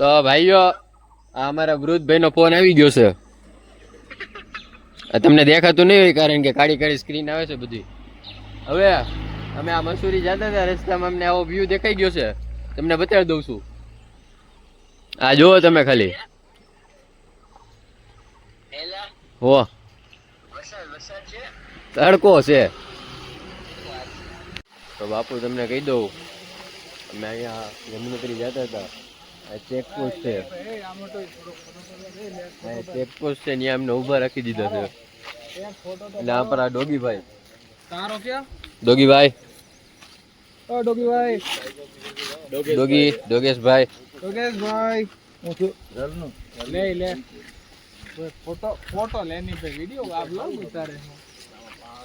તો ભાઈઓ આ અમારા વૃદ્ધભાઈનો ફોન આવી ગયો છે. આ તમને દેખાતું નહીં હોય કારણ કે કાળી કાળી સ્ક્રીન આવે છે બધી. હવે અમે આ મસૂરી જતા હતા રસ્તામાં અમને આવો વ્યૂ દેખાઈ ગયો છે. તમને બતાવી દઉં છું. આ જુઓ તમે ખાલી. હો. તડકો છે. તો બાપુ તમને કહી દઉં અમે અહીંયા યમુનોત્રી જતા હતા. ચેકપોસ્ટ છે આ ચેકપોસ્ટ છે ત્યાં અમને ઊભા રાખી દીધા છે એટલે આ પર આ ડોગીભાઈ તારો ક્યાં ડોગીભાઈ ઓ ડોગીભાઈ ડોગી ડોગેશભાઈ યોગેશભાઈ હું છું લે લે ફોટો ફોટો લેની પે વિડિયો આ બ્લોગ ઉતારે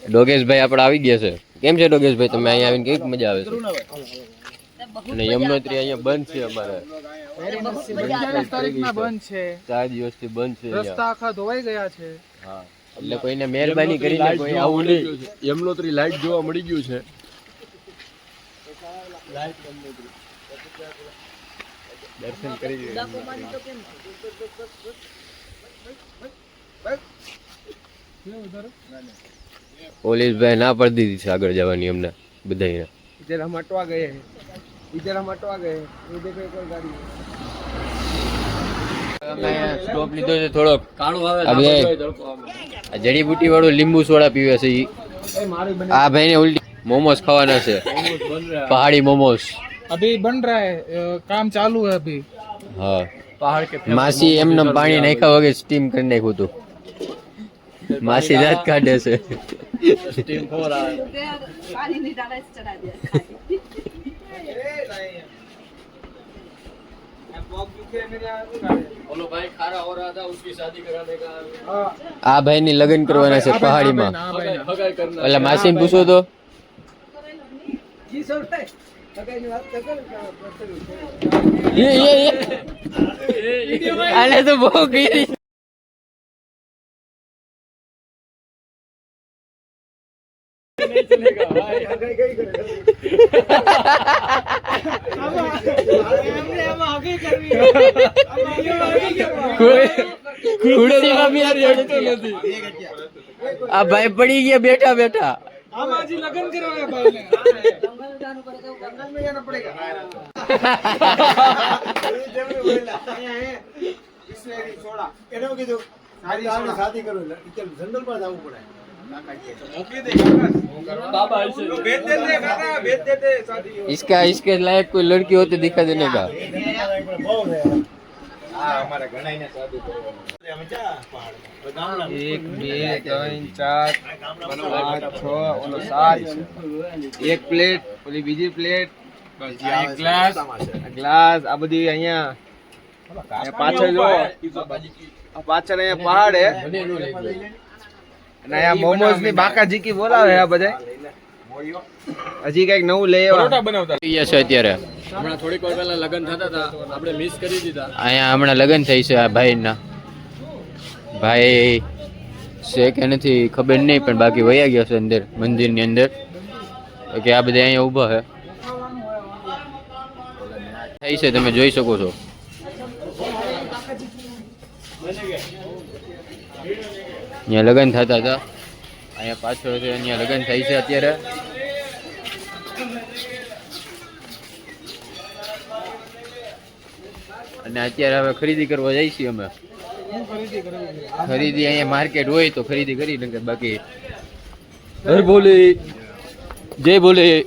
ડોગેશભાઈ આપણે આવી ગયા છે કેમ છે ડોગેશભાઈ તમે અહીંયા આવીને કેવી મજા આવે છે અને યમનોત્રી અહીંયા બંધ છે અમારે. બંધ છે. ચાર દિવસથી બંધ છે રસ્તા આખા ધોવાઈ ગયા છે. એટલે કોઈને મહેરબાની કરીને કોઈ આવું નહીં. યમનોત્રી લાઈટ જોવા મળી ગયું છે. દર્શન કરી પોલીસ ભાઈ ના પડી દીધી છે આગળ જવાની અમને બધા જરા મટવા ગયા इधर हम हटवा गए हैं ये देखो एक और गाड़ी અમે સ્ટોપ લીધો છે થોડોક કાળો આવે આ બધા આ જડીબુટી વાળું લીંબુ સોડા પીવે છે ઈ આ ભાઈને ઉલટી મોમોસ ખાવાના છે પહાડી મોમોસ अभी बन रहा है अ, काम चालू है अभी હા પહાડ કે માસી એમને પાણી નાખ્યા વગર સ્ટીમ કરી નાખ્યું હતું માસી દાંત કાઢે છે સ્ટીમ ફોર આવે पानी नहीं डाला इसे આ ભાઈ ની લગ્ન કરવાના છે પહાડીમાં. એટલે માસી ને પૂછો તો. આને તો બહુ કીધી આ ભાઈ પડી ગયા બેઠા બેઠા આમાં હજી લગ્ન કરવાના ભાઈને જવું હશે इसका इसके लायक कोई लड़की हो तो दिखा देने का એક બે ત્રણ ચાર પાંચ છ ઓલો સાત છે એક પ્લેટ ઓલી બીજી પ્લેટ આ ગ્લાસ આ ગ્લાસ આ બધી અહીંયા અહીંયા પાછળ જો આ પાછળ અહીંયા પહાડ હે અને અહીંયા મોમોઝની બાકા જીકી બોલાવે આ બધા હજી કંઈક નવું લઈ આવ્યા. બનાવતા. થઈ છે અત્યારે. હમણાં થોડીક વાર પહેલા લગ્ન થતા હતા. આપણે મિસ કરી દીધા. અહીંયા હમણાં લગ્ન થઈ છે આ ભાઈના. ભાઈ છે કે નથી ખબર નહીં પણ બાકી વયા ગયો છે અંદર મંદિરની અંદર. કે આ બધા અહીંયા ઊભા છે. થઈ છે તમે જોઈ શકો છો. અહીંયા લગ્ન થતા હતા. અહીંયા પાછળ છે, અહીંયા લગ્ન થાય છે અત્યારે. અને અત્યારે હવે ખરીદી કરવા જઈએ છીએ અમે. ખરીદી અહીંયા માર્કેટ હોય તો ખરીદી કરી, નકર બાકી. હર ભોલે. જય ભોલે.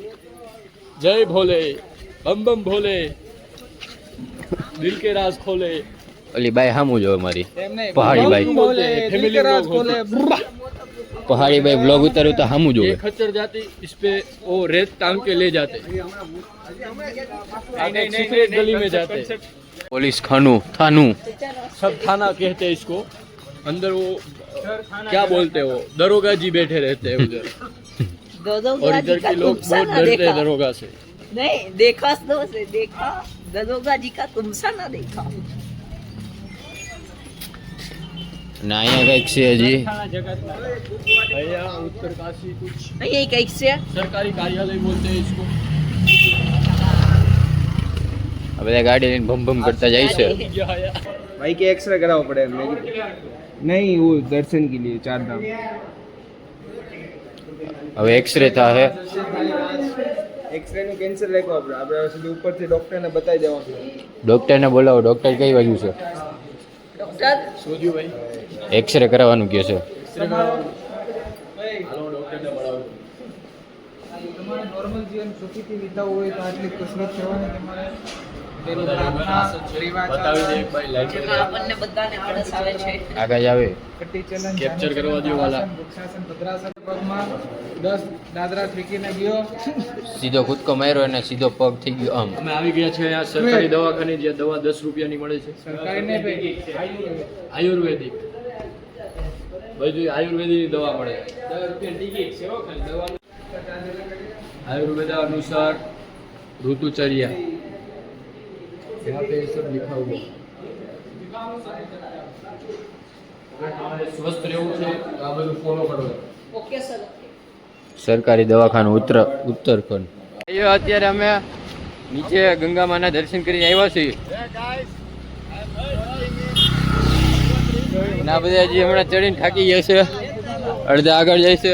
જય ભોલે. બમ બમ ભોલે. દિલ કે રાજ ખોલે. ઓલી બાઈ સામું જો મારી એમને પહાડી બાઈ. બોલે Family દિલ કે રાજ vlog ખોલે પહાડી બાઈ બ્લોગ ઉતાર્યું તો સામું ये જોવે खच्चर जाती इस पे वो रेत टांग के ले जाते आगे सीक्रेट गली में जाते પોલીસ ખાનું થાનું सब थाना कहते हैं इसको अंदर वो क्या बोलते हैं वो दरोगा जी बैठे रहते हैं उधर दो दो और गाजी इधर का के लोग तुमसा बहुत ना डरते हैं देखा दरोगा से नहीं देखा दो से देखा दरोगा जी का तुमसा ना देखा અને અહીંયા કઈક છે હજી भैया उत्तरकाशी कुछ नहीं यही कहीं से सरकारी कार्यालय बोलते हैं इसको આ બધા ગાડી લઈને ભમ ભમ કરતા જાય છે भाई के एक्सरे कराओ पड़े मैं नहीं वो दर्शन के लिए चार धाम હવે એક્સરે થાય એક્સરે નું કેન્સર લખ્યું આપણે આપણે હવે સીધું ઉપરથી ડોક્ટરને બતાવી દેવાનું ડોક્ટરને બોલાવો ડોક્ટર કઈ બાજુ છે ડોક્ટર સોજુ ભાઈ એક્સરે કરાવવાનું કહે છે. તમારે નોર્મલ જીવન સુખીથી વિતાવવું હોય તો આટલી કસરત કરવાની તમારે સીધો કૂદકો માર્યો અને સીધો પગ થઈ ગયો આમ. અમે આવી ગયા છે આ સરકારી દવાખાની જે દવા દસ રૂપિયાની મળે છે. સરકારી ને આયુર્વેદિક બધી આયુર્વેદિકની દવા મળે. દસ રૂપિયા ટિકિટ છે દવાનું. आयुर्वेद अनुसार ऋतुचर्या यहाँ पे ये सब लिखा हुआ है તમારે સ્વસ્થ રહેવું છે તો આ બધું ફોલો કરવું ઓકે સર સરકારી દવાખાનું ઉત્તર ઉત્તરખંડ ભાઈઓ અત્યારે અમે નીચે ગંગા માના દર્શન કરીને આવ્યા છીએ અને આ બધા હજી હમણાં ચડીને થાકી ગયા છે અડધા આગળ જાય છે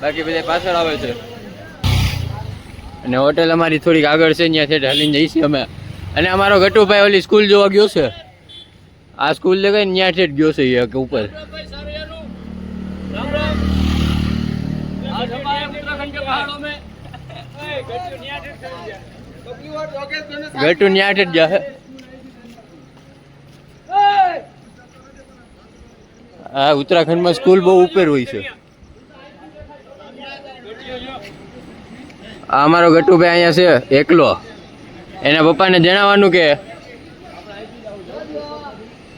બાકી બધા પાછળ આવે છે અને હોટેલ અમારી થોડીક આગળ છે ત્યાંથી ઢાલીને જઈશું અમે. અને અમારો ગટુભાઈ ઓલી સ્કૂલ જોવા ગયો છે. આ સ્કૂલ દેખાય ને ત્યાંથી જ ગયો છે એ ઉપર. ગટુ ન્યાઠ જ જાહે હા. ઉત્તરાખંડમાં સ્કૂલ બહુ ઉપર હોય છે. આ અમારો ગટુભાઈ અહીંયા છે, એકલો. એના પપ્પાને જણાવવાનું કે,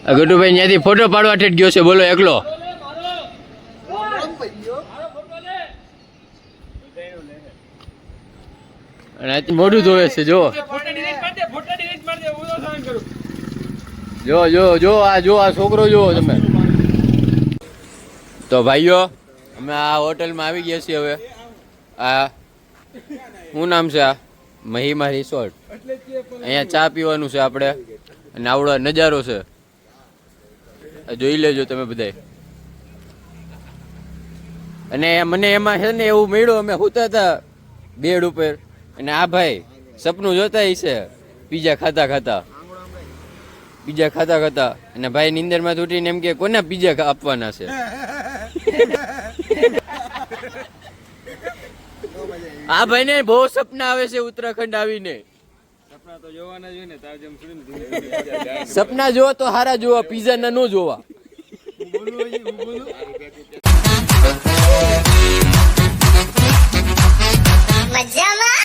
આ ગટુભાઈ ત્યાંથી ફોટો પાડવા ઠેઠ ગયો છે, બોલો એકલો. મોઢું ધોવે છે, જો. જો જો જો, આ જો, આ છોકરો જો તમે. તો ભાઈઓ, અમે આ હોટલમાં આવી ગયા છીએ હવે. આ શું નામ છે આ? મહિમા રિસોર્ટ. અહીંયા ચા પીવાનું છે આપણે. અને આવડો નજારો છે. જોઈ લેજો તમે બધાય. અને મને એમાં છે ને એવું મળ્યું, અમે સૂતા હતા બેડ ઉપર. અને આ ભાઈ સપનું જોતા છે, પીઝા ખાતા ખાતા. પીઝા ખાતા ખાતા. અને ભાઈ નીંદરમાં ઉઠીને એમ કે, કોના પીઝા આપવાના છે? આ ભાઈને બહુ સપના આવે છે ઉત્તરાખંડ આવીને. સપના જોવા તો હારા જોવા પીઝા ના નો જોવા. મજામાં?